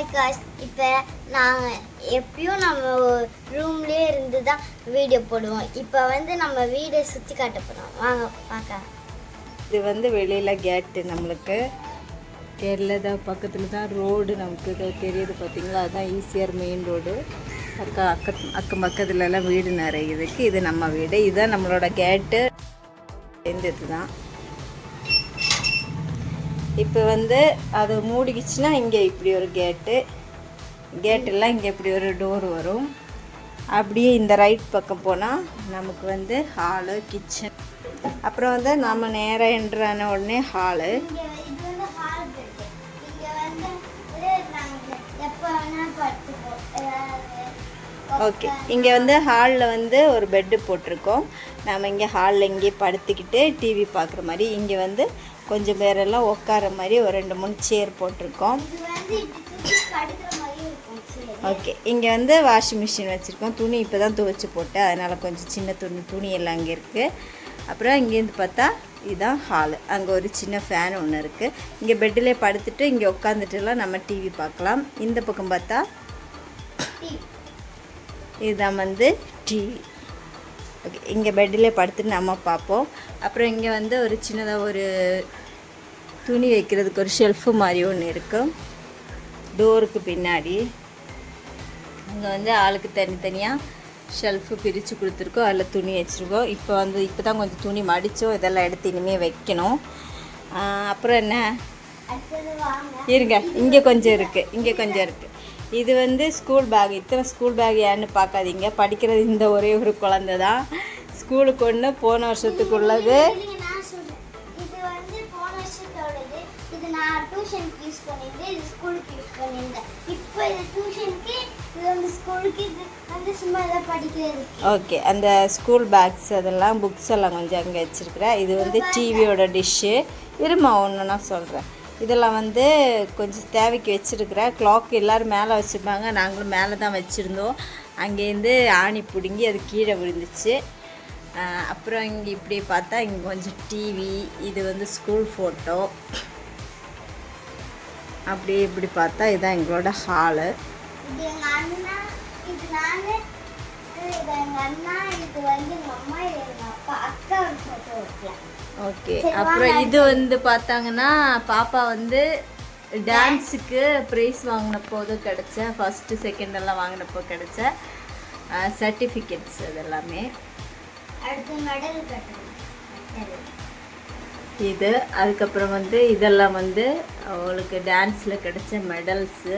Hi guys இப்போ நாங்கள் எப்பயும் நம்ம ரூம்லேயே இருந்து தான் வீடியோ போடுவோம். இப்போ வந்து நம்ம வீடை சுற்றி காட்ட போகிறோம் வாங்க பார்க்க இது வந்து வெளியில் கேட்டு நம்மளுக்கு. கேட்டில் தான் பக்கத்தில் தான் ரோடு நமக்கு தெரியுது பார்த்தீங்களா அதுதான் ஈஸியாக மெயின் ரோடு அக்கா அக்க அக்கம் பக்கத்துலலாம் வீடு நிறைய இருக்குது இது நம்ம வீடு. இதுதான் நம்மளோட கேட்டு இந்த இதுதான். இப்போ வந்து அது மூடிக்கிச்சுன்னா இங்கே இப்படி ஒரு கேட்டு கேட்டெல்லாம் இங்கே இப்படி ஒரு டோர் வரும். அப்படியே இந்த ரைட் பக்கம் போனால் நமக்கு வந்து ஹாலு கிச்சன் அப்புறம் வந்து நம்ம நேராக என்ட்ரான உடனே ஹாலு ஓகே இங்கே வந்து ஹாலில் வந்து ஒரு பெட்டு போட்டிருக்கோம். நம்ம இங்கே ஹாலில் இங்கே படுத்துக்கிட்டு டிவி பார்க்குற மாதிரி இங்கே வந்து கொஞ்சம் பேரெல்லாம் உட்கார மாதிரி ஒரு ரெண்டு மூணு சேர் போட்டிருக்கோம். ஓகே இங்கே வந்து வாஷிங் மிஷின் வச்சுருக்கோம். துணி இப்போ தான் துவைச்சி போட்டேன். அதனால் கொஞ்சம் சின்ன துணி துணி எல்லாம் அங்கே இருக்குது அப்புறம் இங்கேருந்து பார்த்தா இதுதான் ஹாலு அங்கே ஒரு சின்ன ஃபேன் ஒன்று இருக்குது இங்கே பெட்டிலே படுத்துட்டு இங்கே உட்காந்துட்டுலாம் நம்ம டிவி பார்க்கலாம். இந்த பக்கம் பார்த்தா இதுதான் வந்து டிவி ஓகே இங்கே பெட்டிலே படுத்துட்டு நம்ம பார்ப்போம். அப்புறம் இங்கே வந்து ஒரு சின்னதாக ஒரு துணி வைக்கிறதுக்கு ஒரு ஷெல்ஃபு மாதிரி ஒன்று இருக்கும் டோருக்கு பின்னாடி. இங்கே வந்து ஆளுக்கு தனித்தனியாக ஷெல்ஃபு பிரித்து கொடுத்துருக்கோம். அதில் துணி வச்சுருக்கோம். இப்போ வந்து இப்போ தான் கொஞ்சம் துணி மடித்தோம் இதெல்லாம் எடுத்து இனிமேல் வைக்கணும். அப்புறம் என்ன? இருங்க. இங்கே கொஞ்சம் இருக்குது இங்கே கொஞ்சம் இருக்குது இது வந்து ஸ்கூல் பேக் இத்தனை ஸ்கூல் பேக் ஏன்னு பார்க்காதீங்க. படிக்கிறது இந்த ஒரே ஒரு குழந்த தான் ஸ்கூலுக்கு ஒன்று போன வருஷத்துக்குள்ளது. டியூஷனுக்கு யூஸ் பண்ணியிருந்தேன் இது ஸ்கூலுக்கு யூஸ் பண்ணியிருந்தேன் இப்போ இது டியூஷனுக்கு இது வந்து ஸ்கூலுக்கு இது வந்து சும்மா இதை படிக்கிறதுக்கு ஓகே அந்த ஸ்கூல் பேக்ஸ் அதெல்லாம் புக்ஸ் எல்லாம் கொஞ்சம் அங்கே வச்சுருக்கிறேன் இது வந்து டிவியோட டிஷ்ஷு இருமா ஒன்று நான் சொல்கிறேன் இதெல்லாம் வந்து கொஞ்சம் தேவைக்கு வச்சுருக்கிறேன் கிளாக் எல்லோரும் மேலே வச்சுருப்பாங்க. நாங்களும் மேலே தான் வச்சுருந்தோம். அங்கேருந்து ஆணி பிடுங்கி அது கீழே விழுந்துச்சு. அப்புறம் இங்கே இப்படி பார்த்தா இங்கே கொஞ்சம் டிவி இது வந்து ஸ்கூல் ஃபோட்டோ அப்படியே இப்படி பார்த்தா இதுதான் எங்களோட ஹாலு ஓகே அப்புறம். இது வந்து பார்த்தாங்கன்னா பாப்பா வந்து டான்ஸுக்கு ப்ரைஸ் வாங்கின போது கிடைச்ச ஃபஸ்ட்டு செகண்ட் எல்லாம் வாங்கினப்போ கிடைச்ச சர்டிஃபிகேட்ஸ் அது எல்லாமே அடுத்து மெடல் கட்டணும். இது அதுக்கப்புறம் வந்து இதெல்லாம் வந்து அவளுக்கு டான்ஸில் கிடைச்ச மெடல்ஸு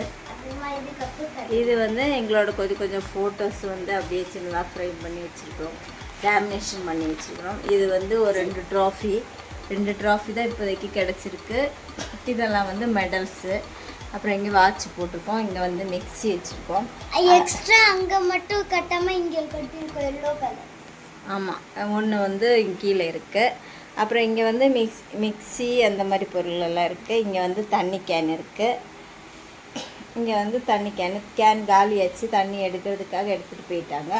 இது வந்து எங்களோட கொஞ்சம் கொஞ்சம் ஃபோட்டோஸ் வந்து அப்படியே சின்னதாக ஃப்ரேம் பண்ணி வச்சுருக்கோம். லேமினேஷன் பண்ணி வச்சுருக்கிறோம் இது வந்து ஒரு ரெண்டு ட்ராஃபி ரெண்டு ட்ராஃபி தான் இப்போதைக்கு கிடச்சிருக்கு. இதெல்லாம் வந்து மெடல்ஸு அப்புறம் இங்கே வாட்ச் போட்டிருக்கோம். இங்கே வந்து மிக்ஸி வச்சுருக்கோம். எக்ஸ்ட்ரா அங்க மட்டும் கட்டாம இங்க கட்டிருக்கோம் எல்லோ கலர் ஆமாம் ஒன்று வந்து கீழே இருக்குது அப்புறம் இங்கே வந்து மிக்ஸ் மிக்ஸி அந்த மாதிரி பொருள் எல்லாம் இருக்குது இங்கே வந்து தண்ணி கேன் இருக்குது இங்கே வந்து தண்ணி கேன் கேன் காலியாச்சு தண்ணி எடுக்கிறதுக்காக எடுத்துகிட்டு போயிட்டாங்க.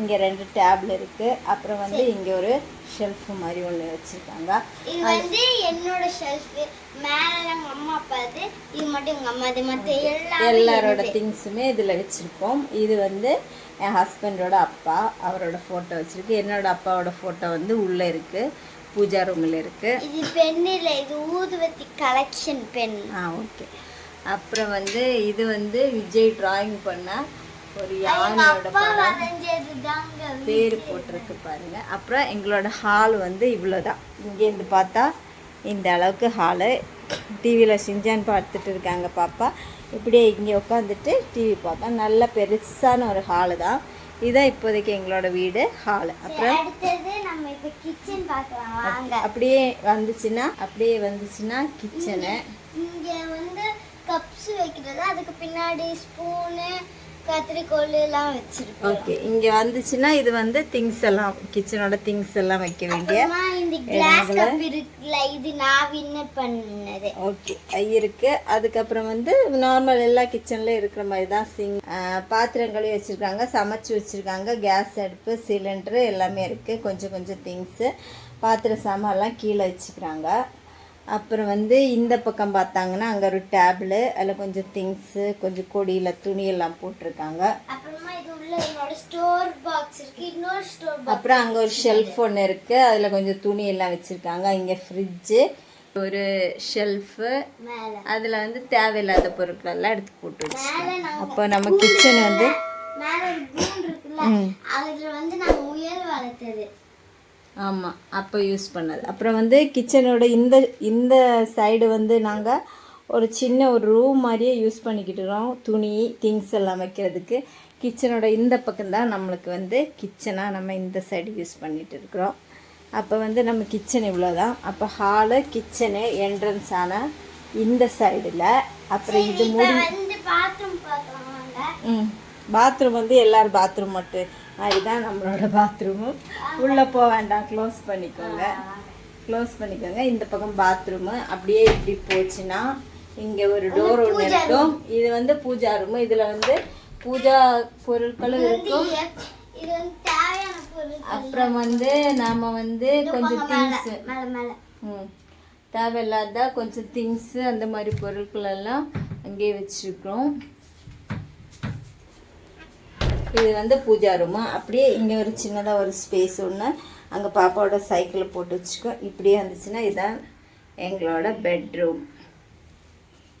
இங்கே ரெண்டு டேபிள் இருக்குது அப்புறம் வந்து இங்கே ஒரு ஷெல்ஃப் மாதிரி ஒன்று வச்சுருக்காங்க. இது வந்து என்னோட ஷெல்ஃப் மேல அம்மா அப்பாது இது மட்டும் எங்க அம்மா மத்த எல்லாம் எல்லாரோட திங்ஸுமே இதில் வச்சுருக்கோம் இது வந்து என் ஹஸ்பண்டோட அப்பா அவரோட ஃபோட்டோ வச்சுருக்கு. என்னோட அப்பாவோட ஃபோட்டோ வந்து உள்ளே இருக்குது பூஜா ரூமில் இருக்குது இது பென் இல்ல இது ஊதுவத்தி கலெக்ஷன் பென் ஆ ஓகே. அப்புறம் வந்து இது வந்து விஜய் டிராயிங் பண்ண ஒரு யானையோட படம். பேர் போட்டிருக்கு பாருங்க. அப்புறம் எங்களோட ஹால் வந்து இவ்வளோதான் இங்கேருந்து பார்த்தா இந்த அளவுக்கு ஹாலு டிவியில் சிஞ்சான் பார்த்துட்டு இருக்காங்க பாப்பா. இப்படியே இங்கே உட்காந்துட்டு டிவி பார்ப்பேன் நல்ல பெருசான ஒரு ஹாலு தான். இதுதான் இப்போதைக்கு எங்களோட வீடு ஹாலு அப்புறம் அடுத்தது நம்ம இப்ப கிச்சன் பார்க்கலாம். வாங்க. அப்படியே வந்துச்சுன்னா அப்படியே வந்துச்சுன்னா கிச்சனு இங்க வந்து கப்ஸ் வைக்கிறது அதுக்கு பின்னாடி ஸ்பூனு கத்திரிக்கோல் எல்லாம் வச்சிருக்கோம் ஓகே இங்கே வந்துச்சுன்னா இது வந்து திங்ஸ் எல்லாம் கிச்சனோட திங்ஸ் எல்லாம் வைக்க வேண்டிய இந்த கிளாஸ் கப் இருக்குல்ல இது நான் வின்னர் பண்ணது ஓகே இருக்கு. அதுக்கப்புறம் வந்து நார்மல் எல்லா கிச்சன்லேயும் இருக்கிற மாதிரி தான் சிங் பாத்திரங்களையும் வச்சுருக்காங்க சமைச்சு வச்சுருக்காங்க. கேஸ் அடுப்பு சிலிண்டரு எல்லாமே இருக்குது கொஞ்சம் கொஞ்சம் திங்ஸு பாத்திர சாமான்லாம் கீழே வச்சுக்கிறாங்க. அப்புறம் வந்து இந்த பக்கம் பார்த்தாங்கன்னா அங்கே ஒரு டேபிள் அதில் கொஞ்சம் திங்ஸு கொஞ்சம் கொடியில் துணியெல்லாம் போட்டிருக்காங்க. அப்புறமா அங்கே ஒரு ஷெல்ஃப் ஒன்று இருக்குது அதில் கொஞ்சம் துணி எல்லாம் வச்சுருக்காங்க. இங்கே ஃப்ரிட்ஜு ஒரு ஷெல்ஃபு அதில் வந்து தேவையில்லாத பொருட்கள் எல்லாம் எடுத்து போட்டு வச்சுருக்காங்க. அப்போ நம்ம கிச்சன் வந்து அதுல வந்து நாங்க முயல் வளர்த்தது. ஆமாம் அப்போ யூஸ் பண்ணது. அப்புறம் வந்து கிச்சனோட இந்த இந்த சைடு வந்து நாங்கள் ஒரு சின்ன ஒரு ரூம் மாதிரியே யூஸ் பண்ணிக்கிட்டுறோம் துணி திங்ஸ் எல்லாம் வைக்கிறதுக்கு. கிச்சனோட இந்த பக்கம் தான் நம்மளுக்கு வந்து கிச்சனாக நம்ம இந்த சைடு யூஸ் பண்ணிட்டு இருக்கிறோம். அப்போ வந்து நம்ம கிச்சன் இவ்வளோ தான் அப்போ ஹாலு கிச்சனு என்ட்ரன்ஸ் ஆன இந்த சைடில் அப்புறம் இது வாங்க ம். பாத்ரூம் வந்து எல்லாரும் பாத்ரூம் மட்டும். இதுதான் நம்மளோட பாத்ரூமும் உள்ளே போக வேண்டாம். க்ளோஸ் பண்ணிக்கோங்க. க்ளோஸ் பண்ணிக்கோங்க. இந்த பக்கம் பாத்ரூமு அப்படியே இப்படி போச்சுன்னா இங்கே ஒரு டோர் ஒன்று இருக்கும். இது வந்து பூஜா ரூமு இதில் வந்து பூஜா பொருட்களும் இருக்கும். அப்புறம் வந்து நாம் வந்து கொஞ்சம் திங்ஸு ம். தேவையில்லாத கொஞ்சம் திங்ஸு அந்த மாதிரி பொருட்கள் எல்லாம் அங்கேயே வச்சுருக்கோம் இது வந்து பூஜா ரூமு அப்படியே இங்கே ஒரு சின்னதாக ஒரு ஸ்பேஸ் ஒன்று அங்கே பாப்பாவோட சைக்கிளை போட்டு வச்சுக்கோ. இப்படியே இருந்துச்சுன்னா இதுதான் எங்களோட பெட்ரூம்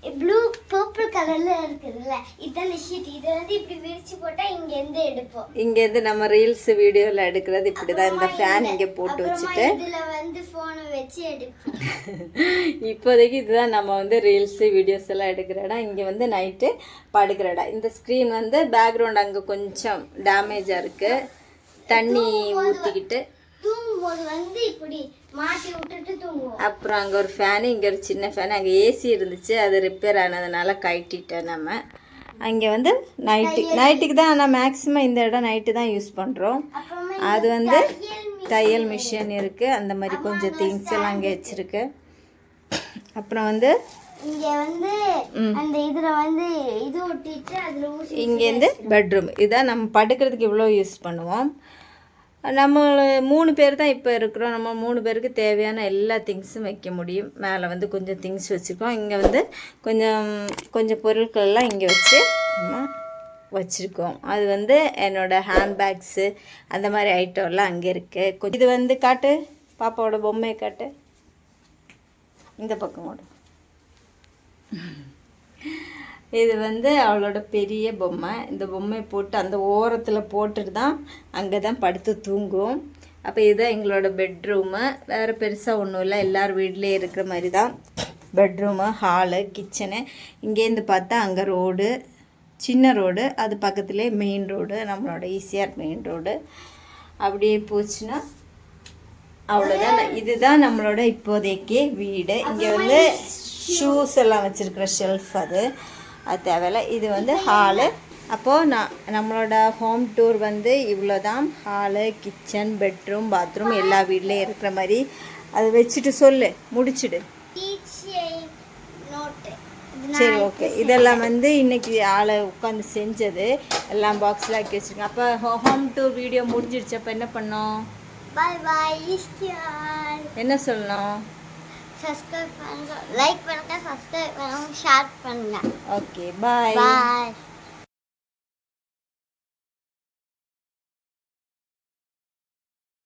ப்ளூ பர்பிள் கலர்ல இருக்குதுல்ல இதான் ஷீட் இது வந்து இப்படி விரிச்சு போட்டா இங்க இருந்து எடுப்போம். இங்கேருந்து நம்ம ரீல்ஸ் வீடியோவில் எடுக்கிறது இப்படி தான் இந்த ஃபேன் இங்கே போட்டு வச்சுட்டு. இதுல வந்து போனை வச்சு எடுப்போம். இப்போதைக்கு இதுதான் நம்ம வந்து ரீல்ஸு வீடியோஸ் எல்லாம் எடுக்கிற இடம். இங்கே வந்து நைட்டு படுக்கிற இடம். இந்த ஸ்க்ரீன் வந்து பேக்ரவுண்ட் அங்கே கொஞ்சம் டேமேஜாக இருக்குது தண்ணி ஊற்றிக்கிட்டு தூங்கும்போது வந்து இப்படி மாட்டி தூங்குவோம் அப்புறம் அங்கே ஒரு ஃபேனு இங்கே ஒரு சின்ன ஃபேனு அங்கே ஏசி இருந்துச்சு. அது ரிப்பேர் ஆனதுனால கழட்டிட்டேன் நம்ம. அங்கே வந்து நைட்டு நைட்டுக்கு தான் ஆனால் மேக்ஸிமம் இந்த இடம் நைட்டு தான் யூஸ் பண்ணுறோம் அது வந்து தையல் மிஷின் இருக்குது அந்த மாதிரி கொஞ்சம் திங்ஸ் எல்லாம் அங்கே வச்சுருக்கு. அப்புறம் வந்து இங்கேருந்து பெட்ரூம் இதான் நம்ம படுக்கிறதுக்கு இவ்வளோ யூஸ் பண்ணுவோம். நம்ம மூணு பேர் தான் இப்போ இருக்கிறோம். நம்ம மூணு பேருக்கு தேவையான எல்லா திங்ஸும் வைக்க முடியும். மேலே வந்து கொஞ்சம் திங்ஸ் வச்சுருக்கோம். இங்கே வந்து கொஞ்சம் கொஞ்சம் பொருட்கள்லாம் இங்கே வச்சு நம்ம வச்சுருக்கோம். அது வந்து என்னோடய ஹேண்ட்பேக்ஸு அந்த மாதிரி ஐட்டம்லாம் அங்கே இருக்குது இது வந்து காட்டு பாப்பாவோட பொம்மையை காட்டு. இந்த பக்கம் ஓடு. இது வந்து அவளோட பெரிய பொம்மை. இந்த பொம்மையை போட்டு அந்த ஓரத்தில் போட்டுட்டு தான் அங்கே தான் படுத்து தூங்கும். அப்போ இதுதான் எங்களோட பெட்ரூமு வேறு பெருசாக ஒன்றும் இல்லை. எல்லார் வீட்லேயே இருக்கிற மாதிரி தான் பெட்ரூமு ஹாலு கிச்சனு இங்கேருந்து பார்த்தா அங்கே ரோடு சின்ன ரோடு அது பக்கத்துலேயே மெயின் ரோடு நம்மளோட ஈஸியாக மெயின் ரோடு அப்படியே போச்சுன்னா அவ்வளோதான் இதுதான் நம்மளோட இப்போதைக்கு வீடு. இங்கே வந்து ஷூஸ் எல்லாம் வச்சுருக்கிற ஷெல்ஃப் அது. அது தேவையில்ல. இது வந்து ஹாலு. அப்போது நான் நம்மளோட ஹோம் டூர் வந்து இவ்வளோ தான் ஹாலு கிச்சன் பெட்ரூம் பாத்ரூம் எல்லா வீட்லேயும் இருக்கிற மாதிரி. அதை வச்சுட்டு சொல்லு. முடிச்சிடு. சரி ஓகே. இதெல்லாம் வந்து இன்னைக்கு ஆளை உட்காந்து செஞ்சது. எல்லாம் பாக்ஸில் ஆக்கி வச்சுருக்கேன் அப்போ ஹோம் டூர் வீடியோ முடிஞ்சிடுச்சு. அப்போ என்ன பண்ணோம்? என்ன சொல்லணும்? சப்ஸ்கிரைப் பண்ணுங்க. லைக் பண்ணுங்க சப்ஸ்கிரைப் பண்ணுங்க ஷேர் பண்ணுங்க. ஓகே பாய் பாய்